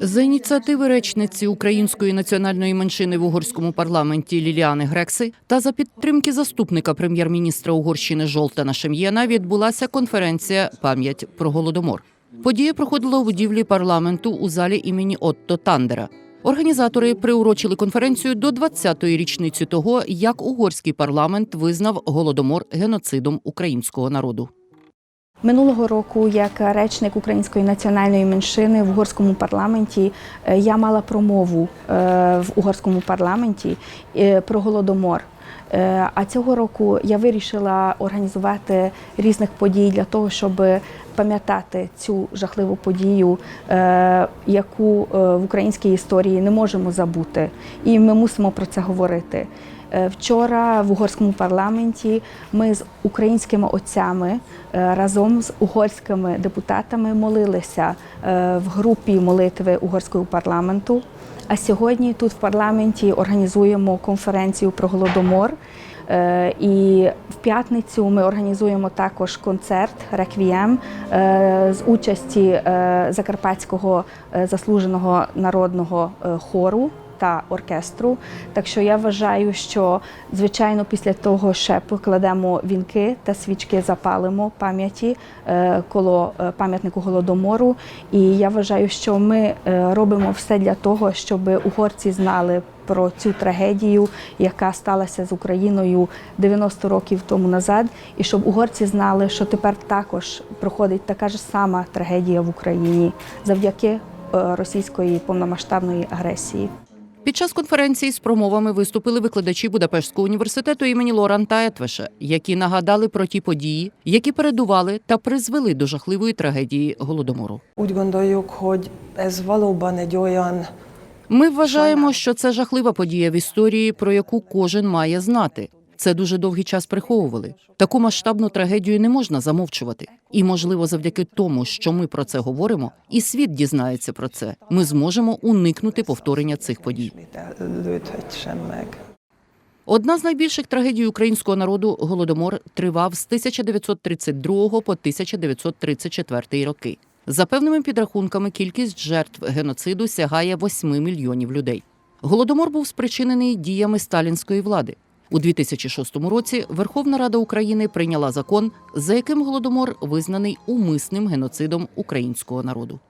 За ініціативи речниці української національної меншини в угорському парламенті Ліліани Грекси та за підтримки заступника прем'єр-міністра Угорщини Жолтана Шем'єна відбулася конференція Пам'ять про голодомор. Подія проходила у будівлі парламенту у залі імені Отто Тандера. Організатори приурочили конференцію до 20-ї річниці того, як угорський парламент визнав голодомор геноцидом українського народу. Минулого року, як речник української національної меншини в угорському парламенті, е, я мала промову е, в угорському парламенті е, про голодомор. А цього року я вирішила організувати різних подій для того, щоб пам'ятати цю жахливу подію, яку в українській історії не можемо забути, і ми мусимо про це говорити. Е, Вчора в угорському парламенті ми з українськими отцями е, разом з угорськими депутатами молилися е, в групі молитви угорського парламенту. А сьогодні тут в парламенті організуємо конференцію про голодомор. І в п'ятницю ми організуємо також концерт реквієм з участі Закарпатського заслуженого народного хору та оркестру. Так що я вважаю, що звичайно після того ще покладемо вінки та свічки запалимо пам'яті е, коло е, пам'ятнику голодомору. І я вважаю, що ми е, робимо все для того, щоб угорці знали. Про цю трагедію, яка сталася з Україною 90 років тому назад, і щоб угорці знали, що тепер також проходить така ж сама трагедія в Україні завдяки російської повномасштабної агресії. Під час конференції з промовами виступили викладачі Будапештського університету імені Лоранта Етвеша, які нагадали про ті події, які передували та призвели до жахливої трагедії голодомору. Ми вважаємо, що це жахлива подія в історії, про яку кожен має знати. Це дуже довгий час приховували. Таку масштабну трагедію не можна замовчувати. І, можливо, завдяки тому, що ми про це говоримо, і світ дізнається про це. Ми зможемо уникнути повторення цих подій. Одна з найбільших трагедій українського народу голодомор тривав з 1932 по 1934 роки. За певними підрахунками, кількість жертв геноциду сягає 8 мільйонів людей. Голодомор був спричинений діями сталінської влади. У 2006 році Верховна Рада України прийняла закон, за яким голодомор визнаний умисним геноцидом українського народу.